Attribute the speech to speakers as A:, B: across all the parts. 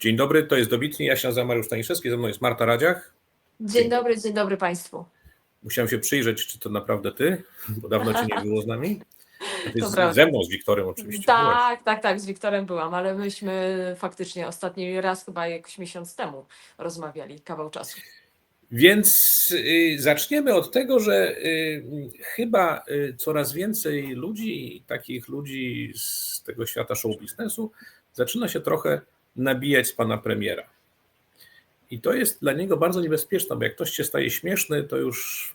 A: Dzień dobry, to jest Dobitni, ja się nazywam Mariusz Staniszewski, ze mną jest Marta Radziach.
B: Dzień dobry, dzień dobry Państwu.
A: Musiałem się przyjrzeć, czy to naprawdę ty, bo dawno cię nie było z nami. Z, ze mną, z Wiktorem oczywiście. byłaś.
B: Tak, tak, tak, z Wiktorem byłam, ale myśmy faktycznie ostatni raz chyba jakiś miesiąc temu rozmawiali, kawał czasu.
A: Więc y, zaczniemy od tego, że y, chyba y, coraz więcej ludzi, takich ludzi z tego świata show biznesu, zaczyna się trochę nabijać z pana premiera. I to jest dla niego bardzo niebezpieczne, bo jak ktoś się staje śmieszny, to już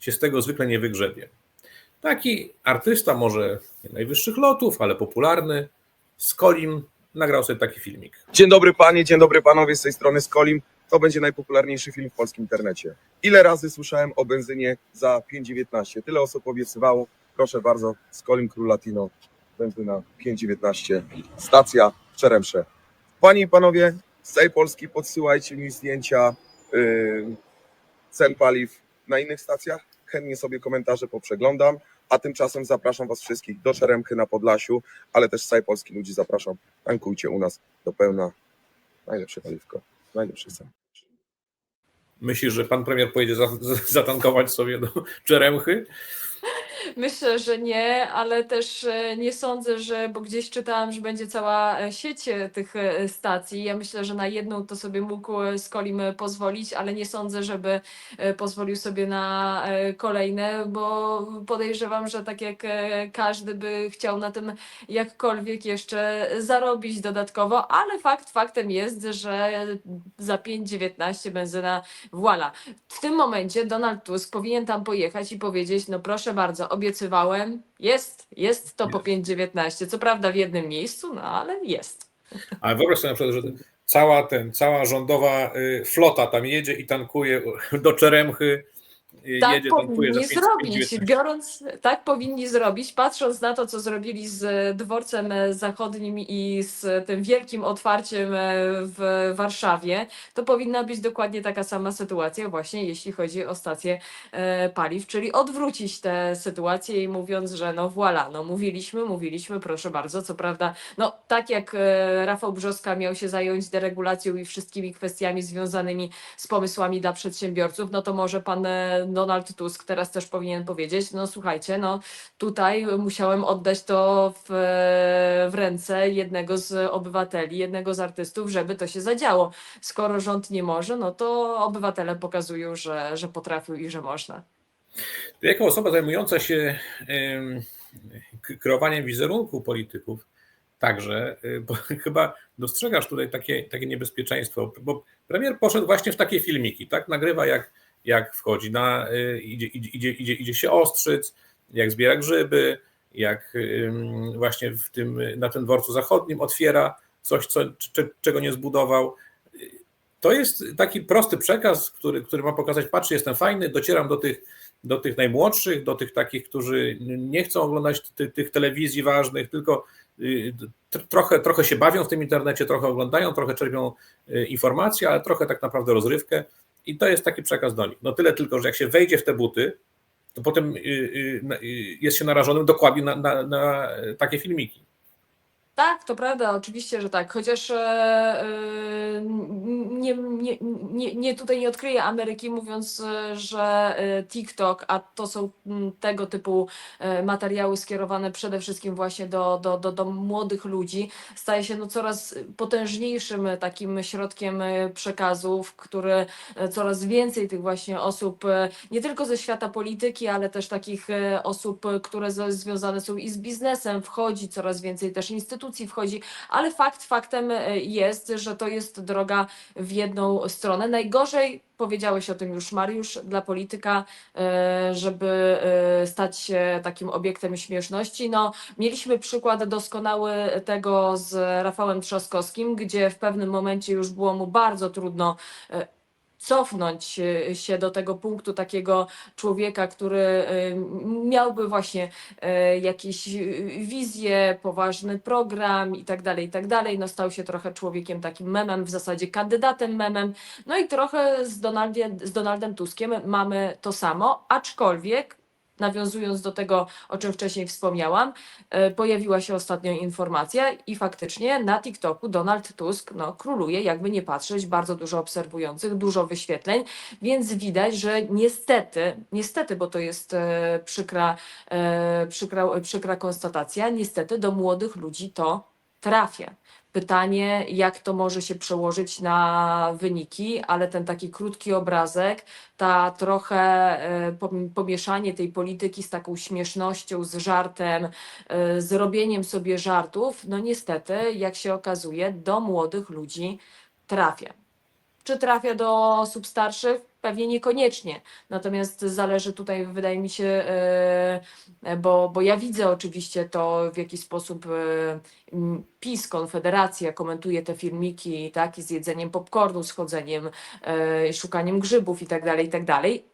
A: się z tego zwykle nie wygrzebie. Taki artysta, może nie najwyższych lotów, ale popularny, Skolim, nagrał sobie taki filmik.
C: Dzień dobry panie, dzień dobry panowie z tej strony Skolim. To będzie najpopularniejszy film w polskim internecie. Ile razy słyszałem o benzynie za 5,19? Tyle osób obiecywało. Proszę bardzo, Skolim Król Latino, benzyna 5,19, stacja w Czeremsze. Panie i panowie z Polski podsyłajcie mi zdjęcia yy, cen paliw na innych stacjach. Chętnie sobie komentarze poprzeglądam. A tymczasem zapraszam Was wszystkich do Czeremchy na Podlasiu, ale też z całej Polski ludzi zapraszam. Tankujcie u nas do pełna. Najlepsze paliwko, najlepszy cen.
A: Myślisz, że pan premier pojedzie za, za- zatankować sobie do Czeremchy?
B: Myślę, że nie, ale też e, nie sądzę, że, bo gdzieś czytałam, że będzie cała e, sieć e, tych stacji. Ja myślę, że na jedną to sobie mógł Skolim pozwolić, ale nie sądzę, żeby pozwolił sobie na kolejne, bo podejrzewam, że tak jak każdy by chciał na tym jakkolwiek jeszcze zarobić dodatkowo, ale fakt faktem jest, że za 5,19 benzyna Voila. W tym momencie Donald Tusk powinien tam pojechać i powiedzieć: No proszę bardzo, obiecywałem, jest, jest to po 5,19. Co prawda w jednym miejscu, no ale jest.
A: Ale wyobraź sobie na przykład, że cała, ten, cała rządowa y, flota tam jedzie i tankuje do Czeremchy. Y,
B: Tak
A: jedzie, za
B: powinni
A: 5,
B: zrobić,
A: 5,19.
B: biorąc, tak powinni zrobić, patrząc na to, co zrobili z dworcem e, zachodnim i z tym wielkim otwarciem e, w Warszawie, to powinna być dokładnie taka sama sytuacja właśnie jeśli chodzi o stację e, paliw, czyli odwrócić tę sytuację i mówiąc, że no voilà, no mówiliśmy, mówiliśmy, proszę bardzo, co prawda, no tak jak Rafał Brzoska miał się zająć deregulacją i wszystkimi kwestiami związanymi z pomysłami dla przedsiębiorców, no to może pan Donald Tusk teraz też powinien powiedzieć, no słuchajcie, no tutaj musiałem oddać to w, w ręce jednego z obywateli, jednego z artystów, żeby to się zadziało. Skoro rząd nie może, no to obywatele pokazują, że, że potrafią i że można.
A: Ty jako osoba zajmująca się kreowaniem wizerunku polityków, także y, chyba dostrzegasz tutaj takie, takie niebezpieczeństwo, bo premier poszedł właśnie w takie filmiki, tak? Nagrywa jak, jak wchodzi na, y, idzie, idzie, idzie, idzie, się ostrzyc, jak zbiera grzyby, jak ym, właśnie w tym, na tym dworcu zachodnim otwiera coś, co, czego nie zbudował. To jest taki prosty przekaz, który, który ma pokazać, patrz, jestem fajny, docieram do tych, do tych najmłodszych, do tych takich, którzy nie chcą oglądać ty, tych telewizji ważnych, tylko y, tr- trochę, trochę się bawią w tym internecie, trochę oglądają, trochę czerpią y, informacje, ale trochę tak naprawdę rozrywkę. I to jest taki przekaz do nich. No tyle tylko, że jak się wejdzie w te buty, to potem y, y, y, jest się narażonym dokładnie na, na, na takie filmiki.
B: Tak, to prawda, oczywiście, że tak. Chociaż e, e, nie, nie, nie, nie tutaj nie odkryję Ameryki, mówiąc, e, że e, TikTok, a to są mm, tego typu e, materiały skierowane przede wszystkim właśnie do, do, do, do młodych ludzi, staje się no coraz potężniejszym takim środkiem przekazów, który coraz więcej tych właśnie osób, nie tylko ze świata polityki, ale też takich osób, które związane są i z biznesem, wchodzi coraz więcej też instytucji wchodzi, ale fakt faktem jest, że to jest droga w jedną stronę. Najgorzej, powiedziałeś o tym już Mariusz, dla polityka, e, żeby e, stać się takim obiektem śmieszności. No, mieliśmy przykład doskonały tego z Rafałem Trzaskowskim, gdzie w pewnym momencie już było mu bardzo trudno e, cofnąć e, się do tego punktu takiego człowieka, który e, miałby właśnie e, jakieś wizje, poważny program i tak dalej, i tak dalej. No stał się trochę człowiekiem takim memem, w zasadzie kandydatem memem. No i trochę z Donaldem, z Donaldem Tuskiem mamy to samo, aczkolwiek nawiązując do tego, o czym wcześniej wspomniałam, e, pojawiła się ostatnio informacja i faktycznie na TikToku Donald Tusk no, króluje, jakby nie patrzeć, bardzo dużo obserwujących, dużo wyświetleń, więc widać, że niestety, niestety, bo to jest e, przykra, e, przykra, przykra konstatacja, niestety do młodych ludzi to trafia. Pytanie, jak to może się przełożyć na wyniki, ale ten taki krótki obrazek, ta trochę e, pom- pomieszanie tej polityki z taką śmiesznością, z żartem, e, z robieniem sobie żartów, no niestety, jak się okazuje, do młodych ludzi trafia. Czy trafia do osób starszych? Pewnie niekoniecznie. Natomiast zależy tutaj, wydaje mi się, e, e, bo, bo ja widzę oczywiście to, w jaki sposób e, PiS, Konfederacja komentuje te filmiki, tak, i z jedzeniem popcornu, z chodzeniem, e, szukaniem grzybów i tak dalej, i tak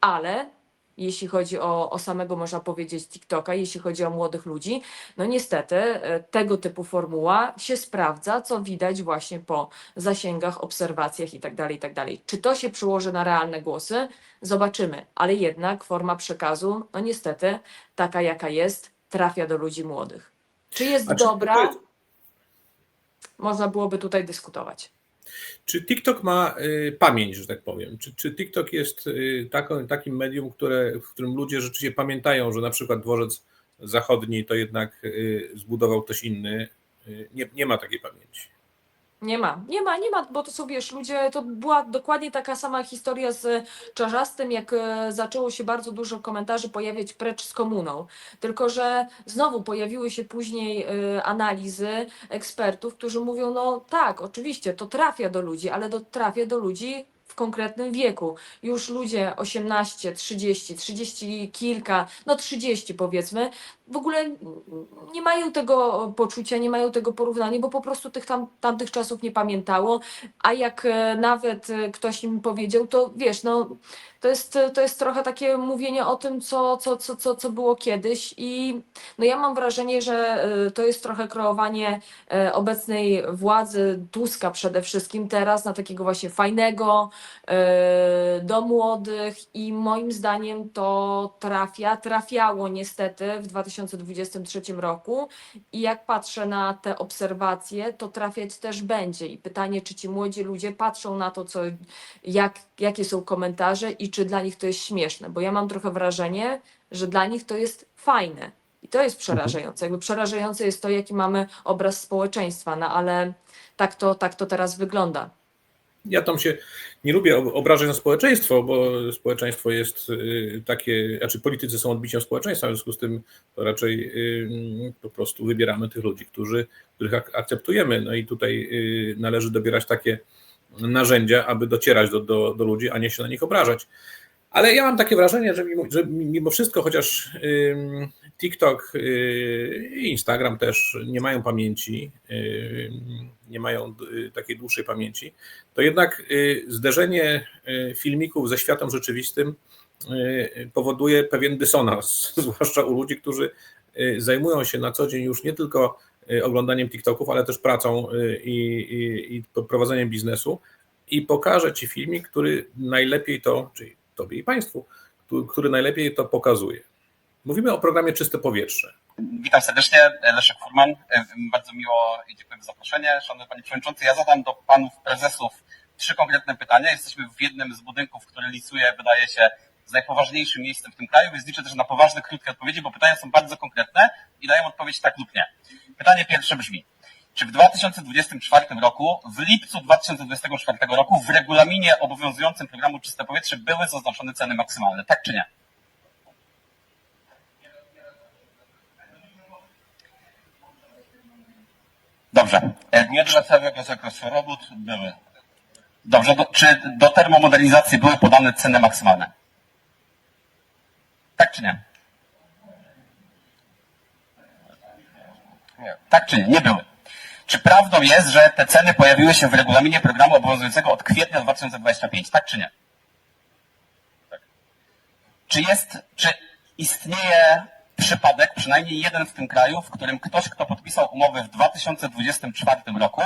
B: ale jeśli chodzi o, o samego, można powiedzieć, TikToka, jeśli chodzi o młodych ludzi, no niestety e, tego typu formuła się sprawdza, co widać właśnie po zasięgach, obserwacjach i tak dalej, i tak. Czy to się przełoży na realne głosy? Zobaczymy, ale jednak forma przekazu, no niestety, taka jaka jest, trafia do ludzi młodych. Czy jest
A: A czy-
B: dobra? Można byłoby tutaj dyskutować.
A: Czy TikTok ma y, pamięć, że tak powiem? Czy, czy TikTok jest y, taką, takim medium, które, w którym ludzie rzeczywiście pamiętają, że na przykład dworzec zachodni to jednak y, zbudował ktoś inny? Nie, nie ma takiej pamięci.
B: Nie ma, nie ma, nie ma, bo to są, wiesz, ludzie, to była dokładnie taka sama historia z Czarzastym, jak e, zaczęło się bardzo dużo komentarzy pojawiać precz z komuną. Tylko, że znowu pojawiły się później e, analizy ekspertów, którzy mówią, no tak, oczywiście, to trafia do ludzi, ale to trafia do ludzi w konkretnym wieku. Już ludzie 18, 30, 30 kilka, no 30 powiedzmy, w ogóle nie mają tego poczucia, nie mają tego porównania, bo po prostu tych tam, tamtych czasów nie pamiętało, a jak e, nawet e, ktoś im powiedział, to wiesz, no to jest, to jest trochę takie mówienie o tym, co, co, co, co, co było kiedyś. I no ja mam wrażenie, że e, to jest trochę kreowanie e, obecnej władzy Tuska przede wszystkim teraz na takiego właśnie fajnego e, do młodych i moim zdaniem to trafia, trafiało niestety w 2023 roku i jak patrzę na te obserwacje, to trafiać też będzie. I pytanie, czy ci młodzi ludzie patrzą na to, co, jak, jakie są komentarze i czy dla nich to jest śmieszne, bo ja mam trochę wrażenie, że dla nich to jest fajne. I to jest przerażające. Jakby przerażające jest to, jaki mamy obraz społeczeństwa, no ale tak to, tak to teraz wygląda.
A: Ja tam się nie lubię ob- obrażać na społeczeństwo, bo społeczeństwo jest y, takie, znaczy politycy są odbiciem społeczeństwa, w związku z tym raczej y, po prostu wybieramy tych ludzi, którzy, których ak- akceptujemy. No i tutaj y, należy dobierać takie narzędzia, aby docierać do, do, do ludzi, a nie się na nich obrażać. Ale ja mam takie wrażenie, że mimo, że mimo wszystko, chociaż TikTok y, i Instagram też nie mają pamięci, y, nie mają y, takiej dłuższej pamięci, to jednak zderzenie filmików ze światem rzeczywistym powoduje pewien dysonans, zwłaszcza u ludzi, którzy zajmują się na co dzień już nie tylko oglądaniem TikToków, ale też pracą i, i, i prowadzeniem biznesu. I pokażę Ci filmik, który najlepiej to, czyli Tobie i Państwu, który, najlepiej to pokazuje. Mówimy o programie Czyste Powietrze.
D: Witam serdecznie, Leszek Furman. Bardzo miło i dziękuję za zaproszenie. Szanowny Panie Przewodniczący, ja zadam do Panów Prezesów trzy konkretne pytania. Jesteśmy w jednym z budynków, który lisuje, wydaje się, z najpoważniejszym miejscem w tym kraju, więc liczę też na poważne, krótkie odpowiedzi, bo pytania są bardzo konkretne i dają odpowiedź tak lub nie. Pytanie pierwsze brzmi. Czy w 2024 roku, w lipcu 2024 roku w regulaminie obowiązującym programu Czyste Powietrze były zaznaczone ceny maksymalne? Tak czy nie? Dobrze.
E: Nie dla całego zakresu robót były.
D: Dobrze, do, czy do termomodernizacji były podane ceny maksymalne? Tak czy nie?
E: Nie.
D: Tak czy nie? Nie były. Czy prawdą jest, że te ceny pojawiły się w regulaminie programu obowiązującego od kwietnia 2025? Tak czy nie?
E: Tak.
D: Czy jest, czy istnieje przypadek, przynajmniej jeden w tym kraju, w którym ktoś, kto podpisał umowę w 2024 roku,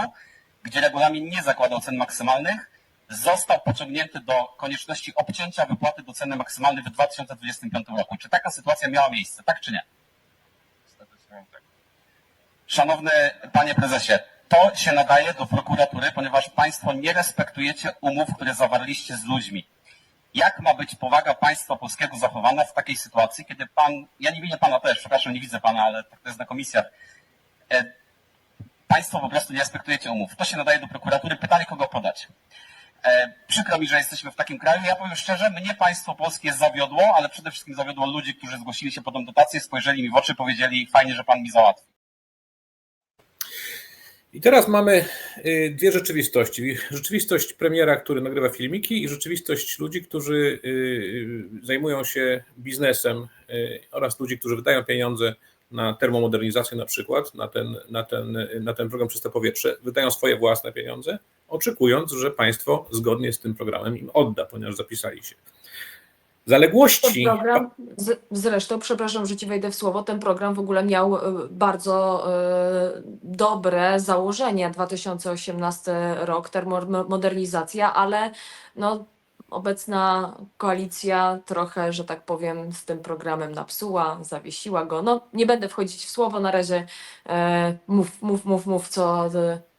D: gdzie regulamin nie zakładał cen maksymalnych, został pociągnięty do konieczności obcięcia wypłaty do ceny maksymalnej w 2025 roku. Czy taka sytuacja miała miejsce, tak czy nie? Szanowny panie prezesie, to się nadaje do prokuratury, ponieważ państwo nie respektujecie umów, które zawarliście z ludźmi. Jak ma być powaga państwa polskiego zachowana w takiej sytuacji, kiedy pan, ja nie widzę pana też, przepraszam, nie widzę pana, ale tak to jest na komisjach, e, państwo po prostu nie respektujecie umów. To się nadaje do prokuratury. Pytanie, kogo podać? E, przykro mi, że jesteśmy w takim kraju. Ja powiem szczerze, mnie państwo polskie zawiodło, ale przede wszystkim zawiodło ludzi, którzy zgłosili się po tą dotację, spojrzeli mi w oczy, powiedzieli, fajnie, że pan mi załatwi.
A: I teraz mamy y, dwie rzeczywistości. Rzeczywistość premiera, który nagrywa filmiki, i rzeczywistość ludzi, którzy y, y, zajmują się biznesem, oraz ludzi, którzy wydają pieniądze na termomodernizację, na przykład, na ten, na, ten, na ten program Czyste Powietrze, wydają swoje własne pieniądze, oczekując, że państwo zgodnie z tym programem im odda, ponieważ zapisali się.
B: Ten
A: Zaległości.
B: program, z, zresztą, przepraszam, że ci wejdę w słowo, ten program w ogóle miał e, bardzo e, dobre założenia. 2018 rok, termomodernizacja, ale no, obecna koalicja trochę, że tak powiem, z tym programem napsuła, zawiesiła go. No, nie będę wchodzić w słowo, na razie e, mów, mów, mów, mów, co... e,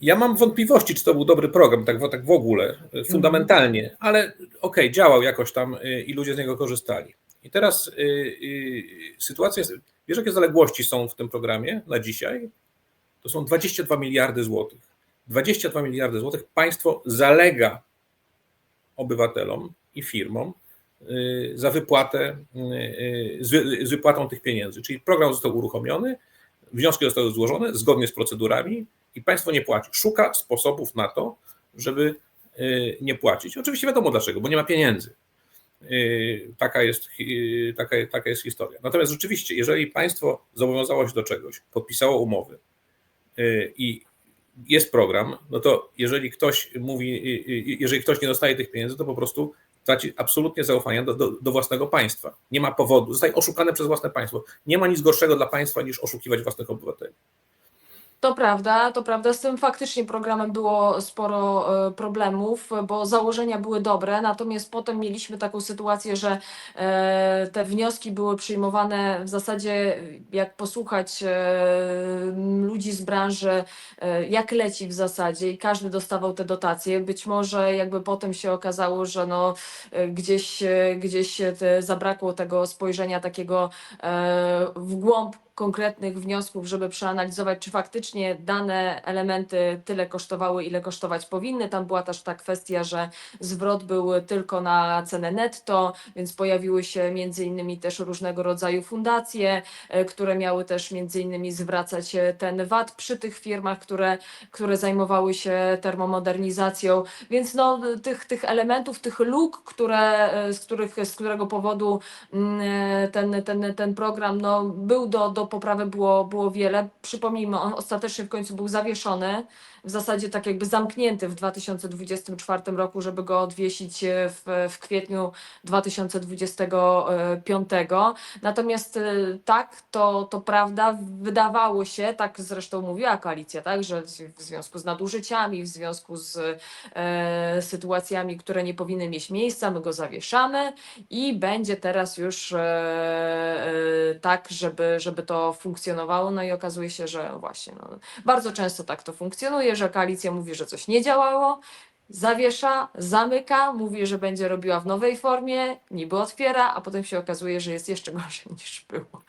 A: Ja mam wątpliwości, czy to był dobry program, tak, w- tak w ogóle, y, fundamentalnie, ale okej, działał jakoś tam y, i ludzie z niego korzystali. I teraz y, y, sytuacja jest, wiesz jakie zaległości są w tym programie na dzisiaj? To są 22 miliardy złotych. 22 miliardy złotych państwo zalega obywatelom i firmom y, za wypłatę, z z wypłatą tych pieniędzy. Czyli program został uruchomiony, wnioski zostały złożone zgodnie z procedurami, i państwo nie płaci. Szuka sposobów na to, żeby y, nie płacić. Oczywiście wiadomo dlaczego, bo nie ma pieniędzy. Y, Taka jest, y, taka, taka jest historia. Natomiast rzeczywiście, jeżeli państwo zobowiązało się do czegoś, podpisało umowy i jest program, no to jeżeli ktoś mówi, jeżeli ktoś nie dostaje tych pieniędzy, to po prostu traci absolutnie zaufanie do, do, do własnego państwa. Nie ma powodu, zostaje oszukane przez własne państwo. Nie ma nic gorszego dla państwa niż oszukiwać własnych obywateli.
B: To prawda, to prawda. Z tym faktycznie programem było sporo e, problemów, bo założenia były dobre, natomiast potem mieliśmy taką sytuację, że e, te wnioski były przyjmowane w zasadzie, jak posłuchać e, ludzi z branży, jak leci w zasadzie i każdy dostawał te dotacje. Być może jakby potem się okazało, że no gdzieś, gdzieś zabrakło tego spojrzenia takiego w głąb konkretnych wniosków, żeby przeanalizować, czy faktycznie dane elementy tyle kosztowały, ile kosztować powinny. Tam była też ta kwestia, że zwrot był tylko na cenę netto, więc pojawiły się między innymi też różnego rodzaju fundacje, e, które miały też między innymi zwracać e, ten VAT przy tych firmach, które, które zajmowały się termomodernizacją. Więc no, tych, tych elementów, tych luk, które, e, z, których, z którego powodu mm, ten, ten, ten program no, był do, do poprawy było, było wiele. Przypomnijmy, on ostatecznie w końcu był zawieszony, w zasadzie tak jakby zamknięty w 2024 roku, żeby go odwiesić e, w, w kwietniu 2025. Natomiast e, tak, to, to prawda, wydawało się, tak zresztą mówiła koalicja, tak, że w- związku z nadużyciami, w związku z e, sytuacjami, które nie powinny mieć miejsca, my go zawieszamy i będzie teraz już e, e, tak, żeby, żeby to funkcjonowało. No i okazuje się, że właśnie no, bardzo często tak to funkcjonuje, że koalicja mówi, że coś nie działało, zawiesza, zamyka, mówi, że będzie robiła w nowej formie, niby otwiera, a potem się okazuje, że jest jeszcze gorzej niż było.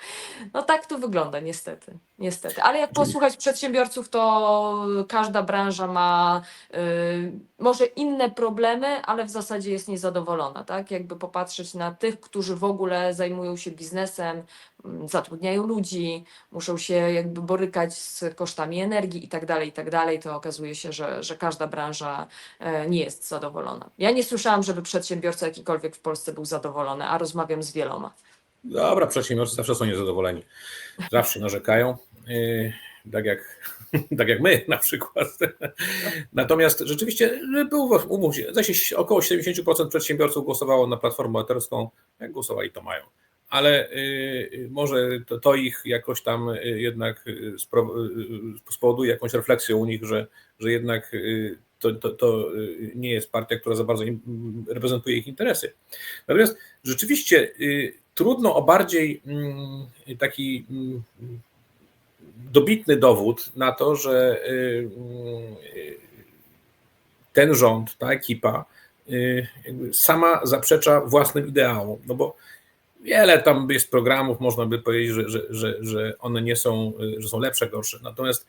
B: No tak to wygląda niestety, niestety. Ale jak posłuchać przedsiębiorców, to każda branża ma y, może inne problemy, ale w zasadzie jest niezadowolona, tak? Jakby popatrzeć na tych, którzy w ogóle zajmują się biznesem, zatrudniają ludzi, muszą się jakby borykać z kosztami energii i tak dalej, i tak dalej, to okazuje się, że, że każda branża e, nie jest zadowolona. Ja nie słyszałam, żeby przedsiębiorca jakikolwiek w Polsce był zadowolony, a rozmawiam z wieloma.
A: Dobra, przedsiębiorcy zawsze są niezadowoleni. Zawsze narzekają, yy, tak jak, tak jak my na przykład. Natomiast rzeczywiście był, umów się, około 70% przedsiębiorców głosowało na Platformę Obywatelską. Jak głosowali, to mają. Ale yy, może to, to ich jakoś tam yy, jednak spowoduje jakąś refleksję u nich, że, że jednak to, to, to y, nie jest partia, która za bardzo im- reprezentuje ich interesy. Natomiast rzeczywiście y, trudno o bardziej mm, taki mm, dobitny dowód na to, że y, y, ten rząd, ta ekipa y, sama zaprzecza własnym ideałom. No bo wiele tam jest programów, można by powiedzieć, że, że, że, że one nie są, że są lepsze, gorsze. Natomiast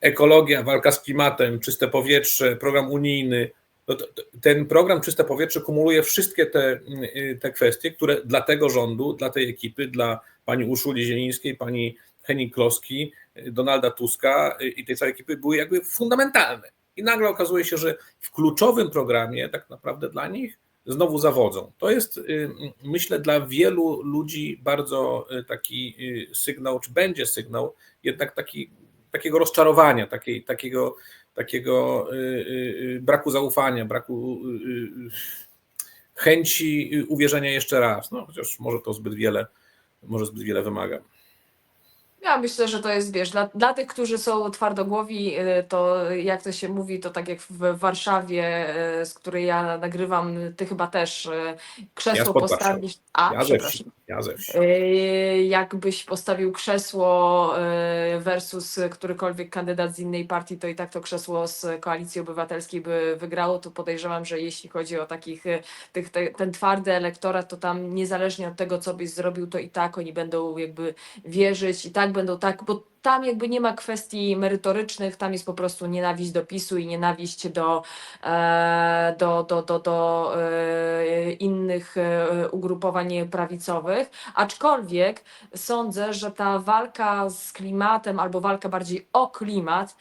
A: ekologia, walka z klimatem, czyste powietrze, program unijny, no to, ten program Czyste Powietrze kumuluje wszystkie te, te kwestie, które dla tego rządu, dla tej ekipy, dla pani Urszuli Zielińskiej, pani Henning Kloski, Donalda Tuska i tej całej ekipy były jakby fundamentalne. I nagle okazuje się, że w kluczowym programie tak naprawdę dla nich znowu zawodzą. To jest, y, myślę, dla wielu ludzi bardzo y, taki y, sygnał, czy będzie sygnał, jednak taki, takiego rozczarowania, takiej, takiego, takiego braku zaufania, braku chęci uwierzenia jeszcze raz. No, chociaż może to zbyt wiele, może zbyt wiele wymaga.
B: Ja myślę, że to jest, wiesz, dla, dla tych, którzy są twardogłowi, y, to jak to się mówi, to tak jak w Warszawie, y, z której ja nagrywam, ty chyba też y, krzesło
A: spod
B: postawisz. A,
A: Ja ze
B: przepraszam.
A: Ja.
B: Y, Jakbyś postawił krzesło y, versus którykolwiek kandydat z innej partii, to i tak to krzesło z Koalicji Obywatelskiej by wygrało, to podejrzewam, że jeśli chodzi o takich, y, tych, te, ten twardy elektorat, to tam niezależnie od tego, co byś zrobił, to i tak oni będą jakby wierzyć i tak będą tak, bo tam jakby nie ma kwestii merytorycznych, tam jest po prostu nienawiść do PiSu i nienawiść do, e, do, do, do, do e, innych e, ugrupowań prawicowych. Aczkolwiek sądzę, że ta walka z klimatem, albo walka bardziej o klimat,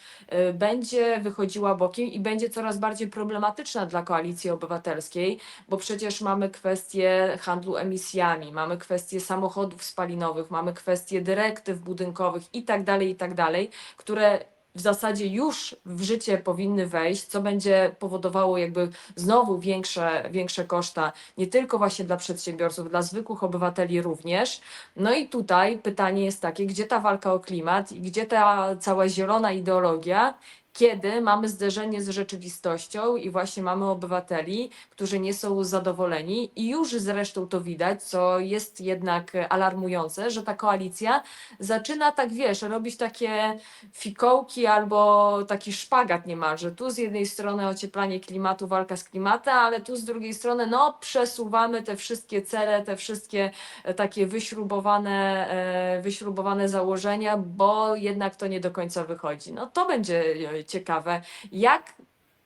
B: będzie wychodziła bokiem i będzie coraz bardziej problematyczna dla koalicji obywatelskiej, bo przecież mamy kwestię handlu emisjami, mamy kwestię samochodów spalinowych, mamy kwestię dyrektyw budynkowych i tak dalej, i tak dalej, które w zasadzie już w życie powinny wejść, co będzie powodowało jakby znowu większe, większe koszta, nie tylko właśnie dla przedsiębiorców, dla zwykłych obywateli również. No i tutaj pytanie jest takie, gdzie ta walka o klimat i gdzie ta cała zielona ideologia, kiedy mamy zderzenie z rzeczywistością i właśnie mamy obywateli, którzy nie są zadowoleni i już zresztą to widać, co jest jednak alarmujące, że ta koalicja zaczyna tak, wiesz, robić takie fikołki albo taki szpagat niemalże. Tu z jednej strony ocieplanie klimatu, walka z klimatem, ale tu z drugiej strony no przesuwamy te wszystkie cele, te wszystkie e, takie wyśrubowane, e, wyśrubowane założenia, bo jednak to nie do końca wychodzi. No to będzie ciekawe, jak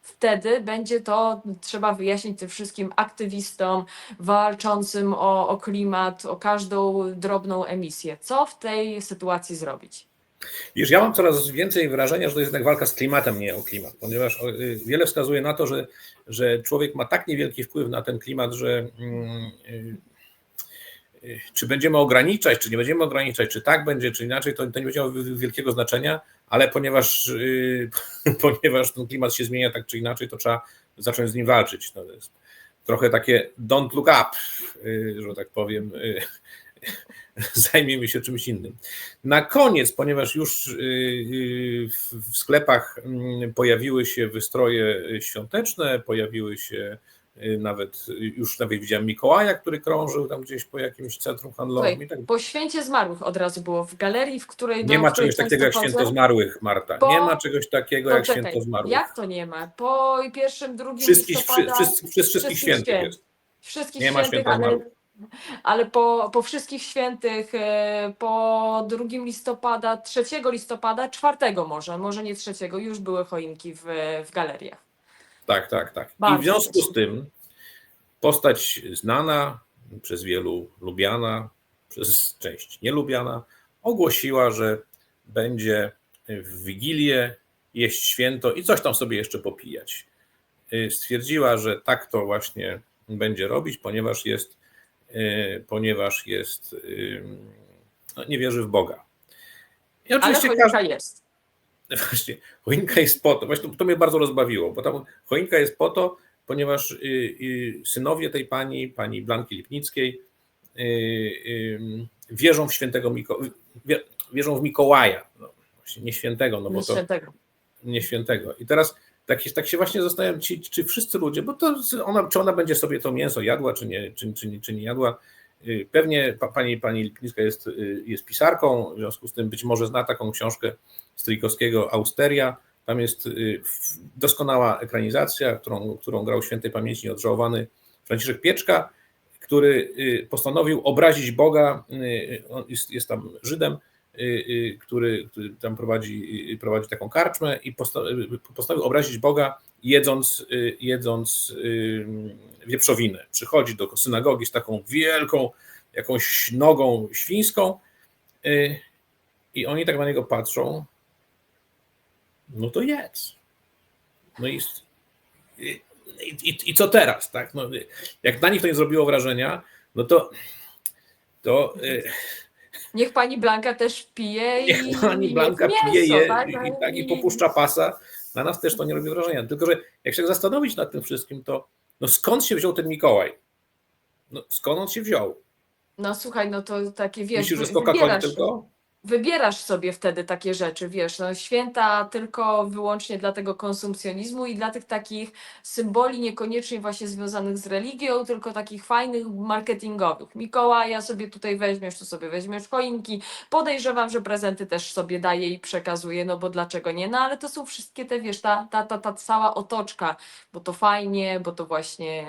B: wtedy będzie to trzeba wyjaśnić tym wszystkim aktywistom walczącym o, o klimat, o każdą drobną emisję. Co w tej sytuacji zrobić?
A: Wiesz, ja mam coraz więcej wrażenia, że to jest jednak walka z klimatem, nie o klimat, ponieważ y, wiele wskazuje na to, że, że człowiek ma tak niewielki wpływ na ten klimat, że mm, y, y, czy będziemy ograniczać, czy nie będziemy ograniczać, czy tak będzie, czy inaczej, to, to nie będzie miało wi- wielkiego znaczenia, ale ponieważ, y, ponieważ ten klimat się zmienia tak czy inaczej, to trzeba zacząć z nim walczyć. No, to jest trochę takie don't look up, y, że tak powiem. y, Zajmiemy się czymś innym. Na koniec, ponieważ już w sklepach mm, pojawiły się wystroje świąteczne, pojawiły się nawet, y, już nawet widziałem Mikołaja, który krążył tam gdzieś po jakimś centrum handlowym
B: Słuchaj,
A: tak
B: Po święcie zmarłych od razu było w galerii, w której
A: Nie
B: do
A: ma czegoś takiego jak święto zmarłych, Marta.
B: Bo-
A: Nie ma czegoś takiego
B: To
A: jak
B: czekaj,
A: święto zmarłych.
B: Jak to nie ma? Po pierwszym, drugim
A: Wszystkich, wszy,
B: listopada,
A: wszystkich, wszystkich, świętych
B: święt.
A: jest.
B: wszystkich
A: nie ma
B: świętych,
A: święta
B: ale,
A: zmarłych.
B: ale po, po wszystkich świętych, e, po 2 listopada, 3 listopada, 4 może, może nie 3, już były choinki w, w galeriach.
A: Tak, tak, tak. I
B: Bardzo
A: w związku z tym postać znana, przez wielu lubiana, przez część nielubiana, ogłosiła, że będzie w Wigilię jeść święto i coś tam sobie jeszcze popijać. Y, Stwierdziła, że tak to właśnie będzie robić, ponieważ jest, y, ponieważ jest, no, nie wierzy w Boga. I
B: Ale
A: oczywiście
B: choinka
A: każdy,
B: jest.
A: Właśnie, choinka jest po to, właśnie to, to mnie bardzo rozbawiło, bo tam choinka jest po to, ponieważ y, y, synowie tej pani, pani Blanki Lipnickiej, y, y, wierzą w świętego Miko, wie, wierzą w Mikołaja, no, właśnie nie świętego, no bo
B: Nic
A: to
B: świętego.
A: nie świętego. I teraz tak, się- tak się właśnie zastanawiam, ci, czy wszyscy ludzie, bo to ona, czy ona będzie sobie to mięso jadła, czy nie, czy, czy, nie- czy nie jadła. Y, Pewnie pa, pani, pani Lipińska jest, y, jest pisarką, w związku z tym być może zna taką książkę Stryjkowskiego Austeria. Tam jest y, doskonała ekranizacja, którą, którą grał świętej pamięci nieodżałowany Franciszek Pieczka, który postanowił obrazić Boga. On jest, jest tam Żydem, który, który tam prowadzi, prowadzi taką karczmę i posta- postanowił obrazić Boga, jedząc, y, jedząc y, wieprzowinę. Przychodzi do synagogi z taką wielką jakąś nogą świńską y, i oni tak na niego patrzą. No to jedz. No i, i, i, i co teraz? Tak? No, jak na nich to nie zrobiło wrażenia, no to, to
B: Niech pani Blanka też pije i
A: niech pani Blanka
B: mięso,
A: pije
B: tak?
A: i, tak, i popuszcza pasa. Na nas też to nie robi wrażenia. Tylko, że jak się zastanowić nad tym wszystkim, to no skąd się wziął ten Mikołaj? No, skąd on się wziął?
B: No słuchaj, no to takie wiesz,
A: Myślisz, że z Coca-Coli tylko?
B: Wybierasz sobie wtedy takie rzeczy, wiesz, no święta tylko wyłącznie dla tego konsumpcjonizmu i dla tych takich symboli niekoniecznie właśnie związanych z religią, tylko takich fajnych marketingowych. Mikołaja sobie tutaj weźmiesz, tu sobie weźmiesz choinki. Podejrzewam, że prezenty też sobie daje i przekazuje, no bo dlaczego nie? No ale to są wszystkie te, wiesz, ta, ta, ta, ta cała otoczka, bo to fajnie, bo to właśnie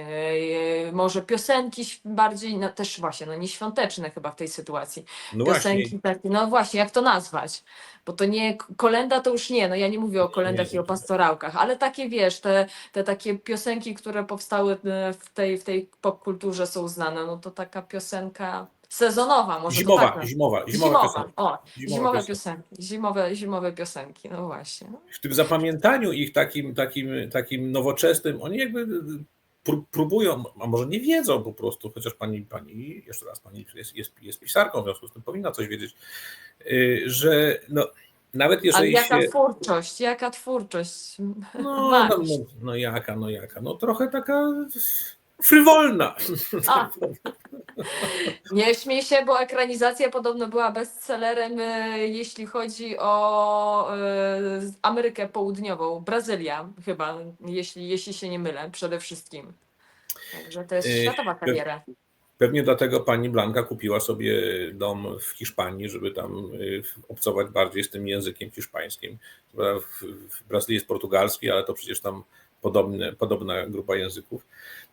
B: e, może piosenki bardziej, no też właśnie, no nieświąteczne chyba w tej sytuacji
A: No właśnie.
B: piosenki takie, no właśnie, jak to nazwać? Bo to nie, kolenda to już nie, no ja nie mówię o kolendach i o pastorałkach, ale takie wiesz, te, te takie piosenki, które powstały e, w tej, w tej popkulturze są znane, no to taka piosenka sezonowa, może
A: Zimowa,
B: tak.
A: zimowa, zimowa,
B: Zimowa,
A: piosenka.
B: o,
A: Zimowa
B: zimowe
A: piosenka.
B: piosenki, zimowe, zimowe piosenki, no właśnie. No.
A: w tym zapamiętaniu ich takim, takim, takim nowoczesnym, oni jakby próbują, a może nie wiedzą po prostu, chociaż pani, pani jeszcze raz, pani jest, jest, jest pisarką, w związku z tym powinna coś wiedzieć, y, że no, nawet
B: Ale
A: jeżeli
B: jaka
A: się...
B: twórczość, jaka twórczość.
A: No, no, no, no jaka, no jaka, no trochę taka frywolna.
B: A. Nie śmiej się, bo ekranizacja podobno była bestsellerem, e, jeśli chodzi o e, Amerykę Południową, Brazylia chyba, jeśli, jeśli się nie mylę, przede wszystkim. Także to jest
A: E,
B: światowa kariera.
A: Pewnie dlatego pani Blanka kupiła sobie dom w Hiszpanii, żeby tam y, obcować bardziej z tym językiem hiszpańskim. W Brazylii jest portugalski, ale to przecież tam podobne, podobna grupa języków.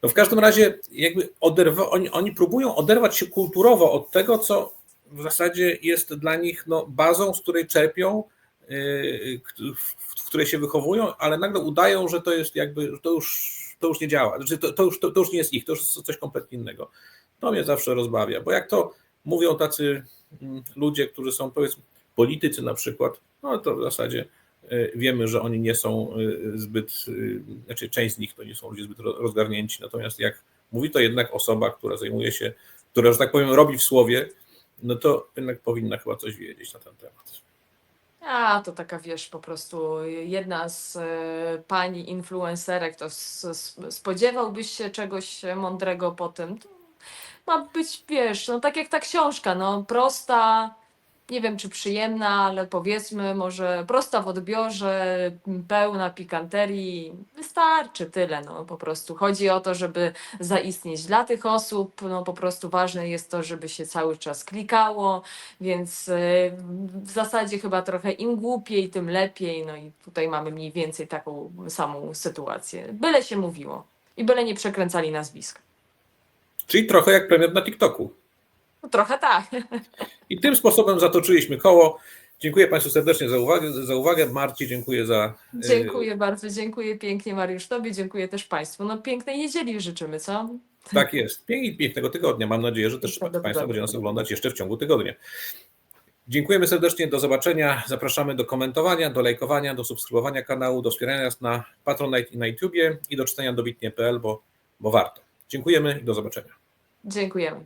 A: No w każdym razie jakby oderwa, oni, oni próbują oderwać się kulturowo od tego, co w zasadzie jest dla nich no, bazą, z której czerpią, y, k- w, której się wychowują, ale nagle udają, że to jest jakby, to już, to już nie działa, że to, to, już, to, to już nie jest ich, to już jest coś kompletnie innego. To mnie zawsze rozbawia, bo jak to mówią tacy mm, ludzie, którzy są powiedzmy politycy na przykład, no to w zasadzie wiemy, że oni nie są y, zbyt, y, znaczy część z nich to nie są ludzie zbyt ro- rozgarnięci, natomiast jak mówi to jednak osoba, która zajmuje się, która, że tak powiem, robi w słowie, no to jednak powinna chyba coś wiedzieć na ten temat.
B: A, to taka wiesz, po prostu jedna z e, pani influencerek, to s, s, spodziewałbyś się czegoś mądrego po tym. To ma być, wiesz, no tak jak ta książka, no prosta, nie wiem czy przyjemna, ale powiedzmy może prosta w odbiorze, pełna pikanterii, wystarczy tyle, no po prostu. Chodzi o to, żeby zaistnieć dla tych osób, no po prostu ważne jest to, żeby się cały czas klikało, więc y, w zasadzie chyba trochę im głupiej, tym lepiej. No i tutaj mamy mniej więcej taką samą sytuację. Byle się mówiło i byle nie przekręcali nazwiska.
A: Czyli trochę jak premier na TikToku.
B: No trochę tak.
A: I tym sposobem zatoczyliśmy koło. Dziękuję Państwu serdecznie za uwagę. Za uwagę. Marci, dziękuję za. y,
B: Dziękuję bardzo, dziękuję pięknie Mariusz Tobie, dziękuję też Państwu. No pięknej niedzieli życzymy, co?
A: Tak jest. Pięk- Pięknego tygodnia. Mam nadzieję, że też Państwo
B: tygodnia.
A: będzie nas oglądać jeszcze w ciągu tygodnia. Dziękujemy serdecznie, do zobaczenia. Zapraszamy do komentowania, do lajkowania, do subskrybowania kanału, do wspierania nas na Patronite i na YouTubie i do czytania dobitnie.pl, bo, bo warto. Dziękujemy i do zobaczenia.
B: Dziękujemy.